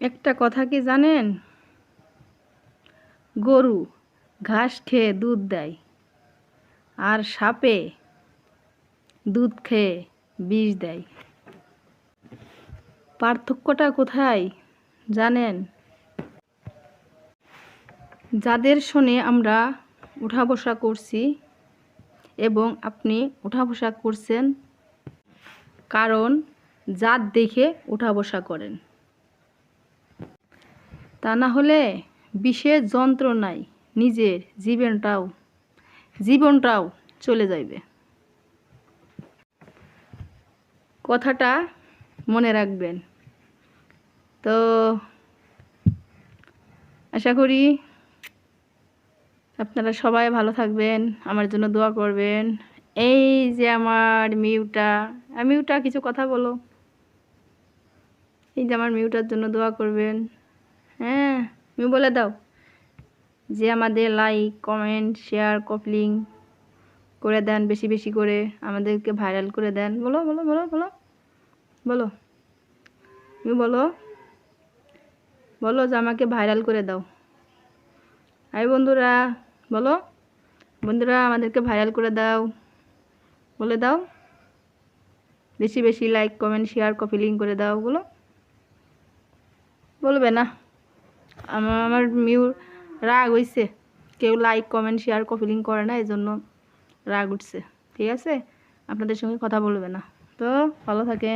একটা কথা কি জানেন? গরু ঘাস খেয়ে দুধ দেয় আর সাপে দুধ খেয়ে বিষ দেয়। পার্থক্যটা কোথায় জানেন? যাদের শোনে আমরা উঠা বসা করছি এবং আপনি উঠা বসা করছেন, কারণ জাত দেখে উঠা বসা করেন। তা না হলে বিশেষ যন্ত্রণায় নিজের জীবনটাও জীবনটাও চলে যাইবে। কথাটা মনে রাখবেন। তো আশা করি আপনারা সবাই ভালো থাকবেন, আমার জন্য দোয়া করবেন। এই যে আমার মিউটা মিউটা কিছু কথা বলো। এই যে আমার মিউটার জন্য দোয়া করবেন। হ্যাঁ মিউ বলে দাও। যে আমাদের লাইক কমেন্ট শেয়ার কপলিং করে দেন, বেশি বেশি করে আমাদেরকে ভাইরাল করে দেন। বলো বলো বলো বলো বলো। তুমি বলো বলো যে আমাকে ভাইরাল করে দাও। আই বন্ধুরা, বলো, বন্ধুরা আমাদেরকে ভাইরাল করে দাও। বলে দাও। বেশি বেশি like comment share copy link করে দাও। বলো, বলবে না। আমার আমার মিউর রাগ হইছে। কেউ লাইক কমেন্ট শেয়ার কপিলিং করে না এই জন্য রাগ উঠছে। ঠিক আছে? আপনাদের সঙ্গে কথা বলবে না। তো ভালো থাকেন।